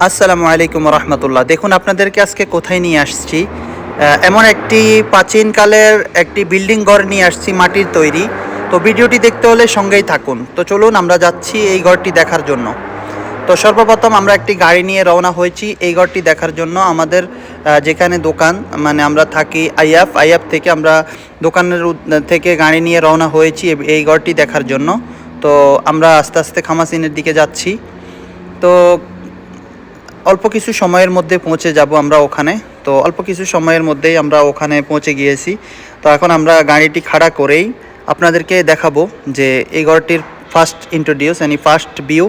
আসসালামু আলাইকুম রহমতুল্লাহ। দেখুন, আপনাদেরকে আজকে কোথায় নিয়ে আসছি? এমন একটি প্রাচীনকালের একটি বিল্ডিং ঘর নিয়ে আসছি, মাটির তৈরি। তো ভিডিওটি দেখতে হলে সঙ্গেই থাকুন। তো চলুন, আমরা যাচ্ছি এই ঘরটি দেখার জন্য। তো সর্বপ্রথম আমরা একটি গাড়ি নিয়ে রওনা হয়েছি। এই ঘরটি দেখার জন্য আমাদের যেখানে দোকান মানে আমরা থাকি আইয়াফ। আইয়াফ থেকে আমরা দোকানের থেকে গাড়ি নিয়ে রওনা হয়েছি এই ঘরটি দেখার জন্য। তো আমরা আস্তে আস্তে খামাসিনের দিকে যাচ্ছি। তো অল্প কিছু সময়ের মধ্যে পৌঁছে যাব আমরা ওখানে। তো অল্প কিছু সময়ের মধ্যেই আমরা ওখানে পৌঁছে গিয়েছি। তো এখন আমরা গাড়িটি খাড়া করেই আপনাদেরকে দেখাবো যে এই ঘরটির ফার্স্ট ইন্ট্রোডিউস মানে ফার্স্ট ভিউ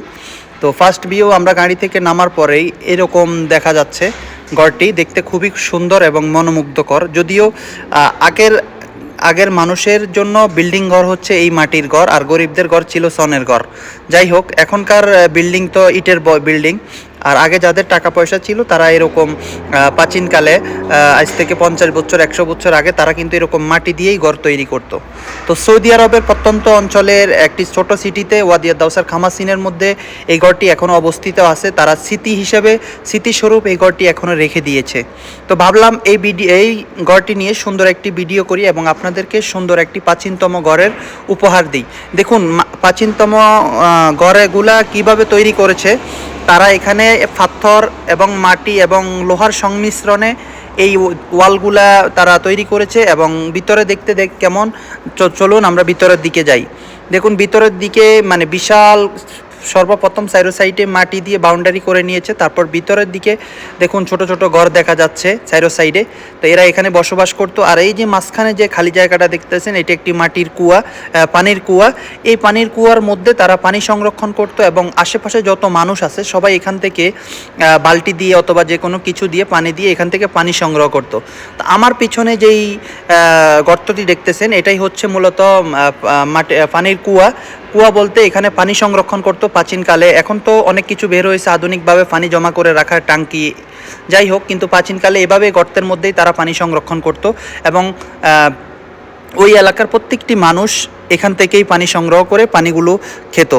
তো ফার্স্ট ভিউ আমরা গাড়ি থেকে নামার পরেই এরকম দেখা যাচ্ছে ঘরটি দেখতে খুবই সুন্দর এবং মনোমুগ্ধকর। যদিও আগের আগের মানুষের জন্য বিল্ডিং ঘর হচ্ছে এই মাটির ঘর, আর গরিবদের ঘর ছিল সনের ঘর। যাই হোক, এখনকার বিল্ডিং তো ইটের বিল্ডিং আর আগে যাদের টাকা পয়সা ছিল, তারা এরকম প্রাচীনকালে আজ থেকে পঞ্চাশ বছর, একশো বছর আগে তারা কিন্তু এরকম মাটি দিয়েই ঘর তৈরি করতো। তো সৌদি আরবের প্রত্যন্ত অঞ্চলের একটি ছোট সিটিতে ওয়াদিয়া দাউসার খামাসিনের মধ্যে এই ঘরটি এখনও অবস্থিত আছে। তারা স্মৃতি হিসেবে স্মৃতিস্বরূপ এই ঘরটি এখনও রেখে দিয়েছে। তো ভাবলাম এই ভিডিও এই ঘরটি নিয়ে সুন্দর একটি ভিডিও করি এবং আপনাদেরকে সুন্দর একটি প্রাচীনতম ঘরের উপহার দিই। দেখুন প্রাচীনতম ঘরেগুলা কীভাবে তৈরি করেছে তারা এখানে পাথর এবং মাটি এবং লোহার সংমিশ্রণে এই ওয়ালগুলা তারা তৈরি করেছে এবং ভিতরে দেখতে দেখ কেমন চলুন আমরা ভিতরের দিকে যাই। দেখুন, ভিতরের দিকে মানে বিশাল সর্বপ্রথম সাইরো সাইডে মাটি দিয়ে বাউন্ডারি করে নিয়েছে, তারপর ভিতরের দিকে দেখুন ছোট ছোট ঘর দেখা যাচ্ছে সাইরো সাইডে তো এরা এখানে বসবাস করতো। আর এই যে মাঝখানে যে খালি জায়গাটা দেখতেছেন, এটি একটি মাটির কুয়া পানির কুয়া। এই পানির কুয়ার মধ্যে তারা পানি সংরক্ষণ করতো এবং আশেপাশে যত মানুষ আছে, সবাই এখান থেকে বালতি দিয়ে অথবা যে কোনো কিছু দিয়ে পানি দিয়ে এখান থেকে পানি সংগ্রহ করতো। তো আমার পিছনে যেই গর্তটি দেখতেছেন, এটাই হচ্ছে মূলত মাটি পানির কুয়া। কুয়া বলতে এখানে পানি সংরক্ষণ করতো প্রাচীনকালে। এখন তো অনেক কিছু বের হয়েছে, আধুনিকভাবে পানি জমা করে রাখার টাঙ্কি। যাই হোক, কিন্তু প্রাচীনকালে এভাবে গর্তের মধ্যেই তারা পানি সংরক্ষণ করতো এবং ওই এলাকার প্রত্যেকটি মানুষ এখান থেকেই পানি সংগ্রহ করে পানিগুলো খেত।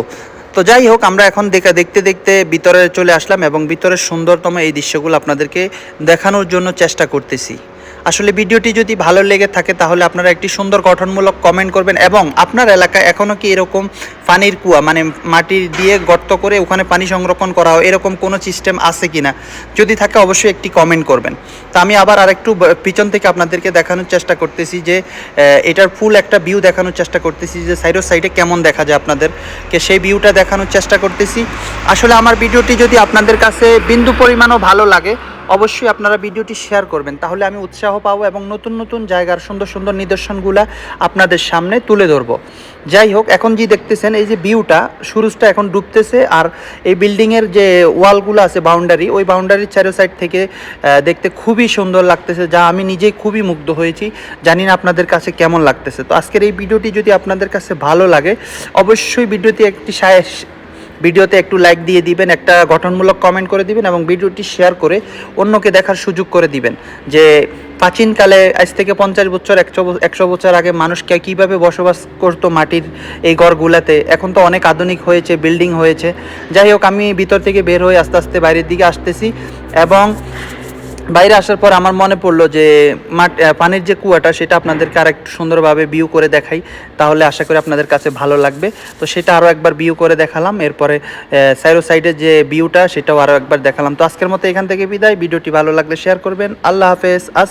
তো যাই হোক, আমরা এখন দেখা, দেখতে দেখতে ভিতরে চলে আসলাম এবং ভিতরের সুন্দরতম এই দৃশ্যগুলো আপনাদেরকে দেখানোর জন্য চেষ্টা করতেছি। আসলে ভিডিওটি যদি ভালো লেগে থাকে, তাহলে আপনারা একটি সুন্দর গঠনমূলক কমেন্ট করবেন এবং আপনার এলাকায় এখনও কি এরকম পানির কুয়া মানে মাটি দিয়ে গর্ত করে ওখানে পানি সংরক্ষণ করা হয় এরকম কোনো সিস্টেম আছে কি না যদি থাকে, অবশ্যই একটি কমেন্ট করবেন। তা আমি আবার আরেকটু পিছন থেকে আপনাদেরকে দেখানোর চেষ্টা করতেছি যে এটার ফুল একটা ভিউ দেখানোর চেষ্টা করতেছি যে সাইডো সাইডে কেমন দেখা যায় আপনাদেরকে, সেই ভিউটা দেখানোর চেষ্টা করতেছি। আসলে আমার ভিডিওটি যদি আপনাদের কাছে বিন্দু পরিমাণও ভালো লাগে অবশ্যই আপনারা ভিডিওটি শেয়ার করবেন। তাহলে আমি উৎসাহ পাবো এবং নতুন নতুন জায়গার সুন্দর সুন্দর নিদর্শনগুলা আপনাদের সামনে তুলে ধরবো। যাই হোক, এখন যে দেখতেছেন, এই যে ভিউটা সুরুজটা এখন ডুবতেছে আর এই বিল্ডিংয়ের যে ওয়ালগুলো আছে বাউন্ডারি ওই বাউন্ডারির চারো সাইড থেকে দেখতে খুবই সুন্দর লাগতেছে, যা আমি নিজেই খুবই মুগ্ধ হয়েছি। জানি না আপনাদের কাছে কেমন লাগতেছে। তো আজকের এই ভিডিওটি যদি আপনাদের কাছে ভালো লাগে, অবশ্যই ভিডিওতে একটি ভিডিওতে একটু লাইক দিয়ে দিবেন, একটা গঠনমূলক কমেন্ট করে দিবেন এবং ভিডিওটি শেয়ার করে অন্যকে দেখার সুযোগ করে দিবেন যে প্রাচীনকালে আজ থেকে পঞ্চাশ বছর, একশো একশো বছর আগে মানুষকে কীভাবে বসবাস করতো মাটির এই ঘরগুলাতে, এখন তো অনেক আধুনিক হয়েছে বিল্ডিং হয়েছে। যাই হোক, আমি ভিতর থেকে বের হয়ে আস্তে আস্তে বাইরের দিকে আসতেছি এবং বাইরে আসার পর আমার মনে পড়ল যে মাঠ পানির যে কুয়াটা, সেটা আপনাদেরকে আর একটু সুন্দরভাবে ভিউ করে দেখাই। তাহলে আশা করি আপনাদের কাছে ভালো লাগবে। তো সেটা আরও একবার ভিউ করে দেখালাম। এরপরে সাইরো সাইডের যে ভিউটা সেটাও আরও একবার দেখালাম। তো আজকের মতো এখান থেকে বিদায়। ভিডিওটি ভালো লাগলে শেয়ার করবেন। আল্লাহ হাফেজ। আস